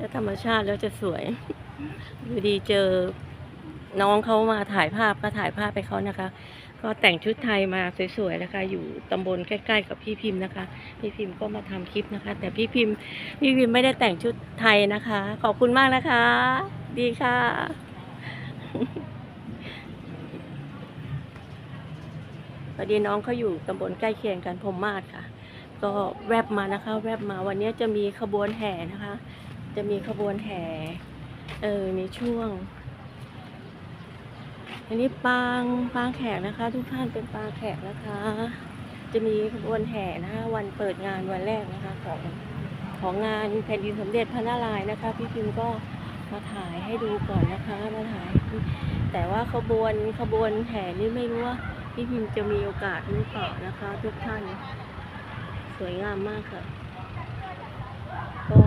แล้วธรรมชาติแล้วจะสวยอยู่ดีเจอน้องเขามาถ่ายภาพก็ถ่ายภาพไปเขานะคะ ก็แต่งชุดไทยมาสวยๆนะคะ อยู่ตำบลใกล้ๆกับพี่พิมพ์นะคะ พี่พิมพ์ก็มาทำคลิปนะคะ แต่พี่พิมพ์ พี่พิมพ์ไม่ได้แต่งชุดไทยนะคะ ขอบคุณมากนะคะ ดีค่ะ พอดีน้องเขาอยู่ตำบลใกล้เคียงกันพมมาศค่ะ ก็แวบมานะคะ แวบมาวันนี้จะมีขบวนแห่นะคะ จะมีขบวนแห่เออในช่วง อันนี้ปางปางแขกนะคะ ทุกท่านเป็นปางแขกนะคะ จะมีขบวนแห่นะคะวันเปิดงานวันแรกนะคะของของงานแผ่นดินสมเด็จพระนารายณ์นะคะ พี่พิมพ์ก็มาถ่ายให้ดูก่อนนะคะมาถ่าย แต่ว่าขบวนขบวนแห่นี่ไม่รู้ว่าพี่พิมพ์จะมีโอกาสหรือเปล่านะคะ ทุกท่าน สวยงามมากค่ะ ก็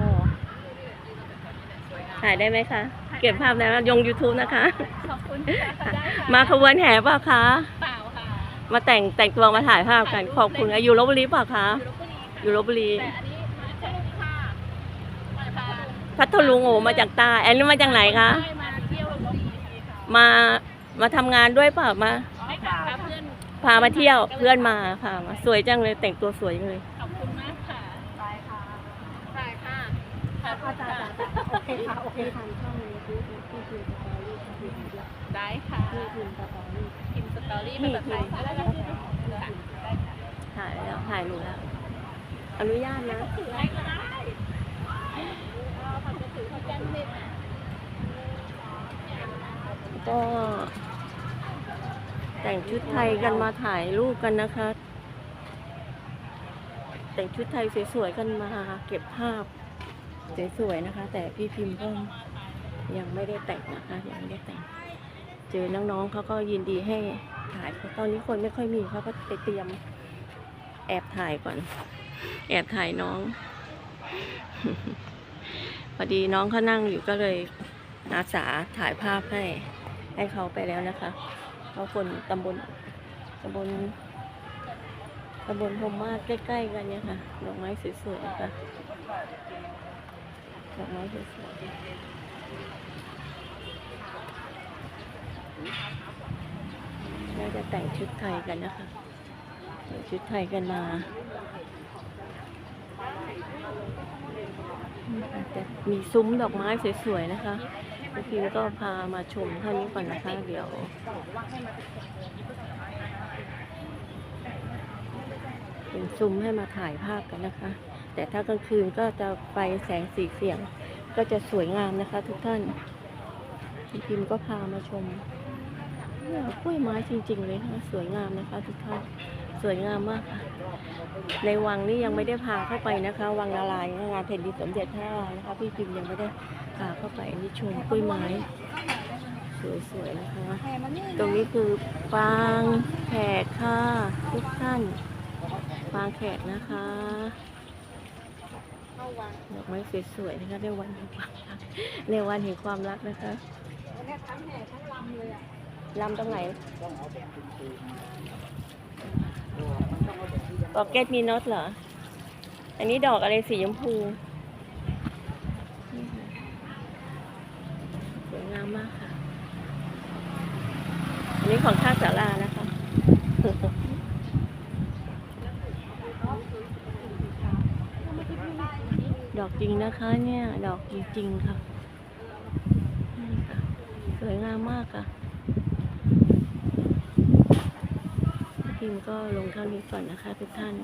ถ่ายได้ไหมคะ เก็บภาพแล้วยง YouTube นะคะ ขอบคุณค่ะได้ค่ะมาขบวนแห่เปล่าคะ เปล่าค่ะมาแต่งแต่งตัวมาถ่ายภาพกัน ขอบคุณค่ะอยู่ลบบุรีเปล่าคะ อยู่ลบบุรีค่ะอยู่ลบบุรี แต่อันนี้มาเที่ยวค่ะมาทานพัทลุงโอมาจากใตาอันนี้มาจากไหนคะ ได้มาเที่ยวลบบุรีค่ะมามาทำงานด้วยเปล่ามา ไม่ค่ะพาเพื่อนพามาเที่ยวเพื่อนมาพามาสวยจังเลยแต่งตัวสวยจังเลย ขอบคุณมากค่ะไปค่ะไปค่ะ ขอบคุณค่ะโอเคค่ะโอเคทางช่องยูทูบที่พิมพ์สตอรี่ที่ได้ค่ะที่พิมพ์สตอรี่พิมพ์สตอรี่ภาษาไทยค่ะได้ค่ะได้ค่ะถ่ายแล้วถ่ายหนูแล้วอนุญาตนะถือให้ก็ได้ก็แต่งชุดไทยกันมาถ่ายรูปกันนะคะ แต่งชุดไทยสวยๆกันมาเก็บภาพ สวยๆนะคะ แต่พี่พิมพ์ก็ยังไม่ได้แต่งนะคะยังไม่ได้แต่ง เจอน้องๆเขาก็ยินดีให้ถ่ายตอนนี้คนไม่ค่อยมีเขาก็ไปเตรียมแอบถ่ายก่อน แอบถ่ายน้อง พอดีน้องเขานั่งอยู่ก็เลยอาสาถ่ายภาพให้ให้เขาไปแล้วนะคะเขาคนตำบลตำบลตำบลพรมมาศใกล้ ๆ กันเนี่ยค่ะดอกไม้สวยๆค่ะ ดอกไม้สวยๆน่าจะแต่งชุดไทยกันนะคะแต่งชุดไทยกันมาแต่มีซุ้มดอกไม้สวยๆนะคะพี่พิมก็พามาชมเท่านี้ก่อนนะคะ เดี๋ยวเป็นซุ้มให้มาถ่ายภาพกันนะคะ แต่ถ้ากลางคืนก็จะไฟแสงสีเสียง ก็จะสวยงามนะคะ ทุกท่านพี่พิมก็พามาชมกล้วยไม้จริง ๆ เลยนะคะสวยงามนะคะ ทุกท่านสวยงามมากค่ะ ในวังนี่ยังไม่ได้พาเข้าไปนะคะ วังนารายงานแผ่นดินสมเด็จพระนารายณ์นะคะ พี่พิมยังไม่ได้พาเข้าไปนนี้ชมกล้วยไม้สวยๆนะคะ ตรงนี้คือปางแขกค่ะ ทุกท่าน ปางแขกนะคะ ดอกไม้สวยๆนะคะในวันแห่งความรักในวันแห่งความรักนะคะลำตรงไหนปอกเก็ตมีน็อตเหรอ อันนี้ดอกอะไรสีชมพูนี่ค่ะสวยงามมากค่ะ อันนี้ของข้างศาลานะคะ ดอกจริงนะคะเนี่ย ดอกจริงๆค่ะนี่ค่ะ สวยงามมากค่ะพิมก็ลงเท่านี้ก่อนนะคะทุกท่าน